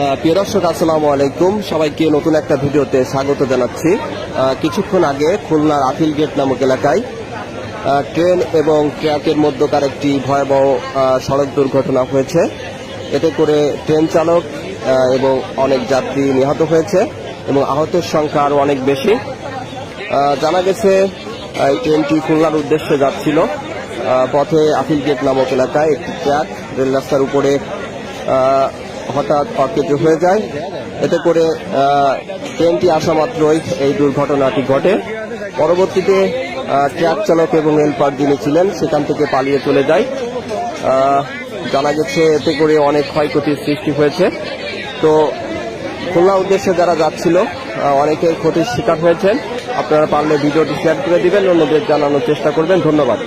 প্রিয় দর্শক, আসসালামু আলাইকুম। সবাইকে নতুন একটা ভিডিওতে স্বাগত জানাচ্ছি। কিছুক্ষণ আগে খুলনার আফিল গেট নামক এলাকায় ট্রেন এবং ট্রাকের মধ্যকার একটি ভয়াবহ সড়ক দুর্ঘটনা হয়েছে। এতে করে ট্রেন চালক এবং অনেক যাত্রী নিহত হয়েছে এবং আহতের সংখ্যা আরও অনেক বেশি। জানা গেছে এই ট্রেনটি খুলনার উদ্দেশ্যে যাচ্ছিল। পথে আফিল গেট নামক এলাকায় একটি ট্রাক রেল রাস্তার উপরে হঠাৎ অকেজ হয়ে যায়। এতে করে ট্রেনটি আসা মাত্রই এই দুর্ঘটনাটি ঘটে। পরবর্তীতে ট্রাক চালক এবং হেল্পার যিনি ছিলেন, সেখান থেকে পালিয়ে চলে যায়। জানা গেছে, এতে করে অনেক ক্ষয়ক্ষতির সৃষ্টি হয়েছে। তো, খোলা উদ্দেশ্যে যারা যাচ্ছিল অনেকের ক্ষতির শিকার হয়েছেন। আপনারা পারলে ভিডিওটি শেয়ার করে দিবেন, অন্যদের জানানোর চেষ্টা করবেন। ধন্যবাদ।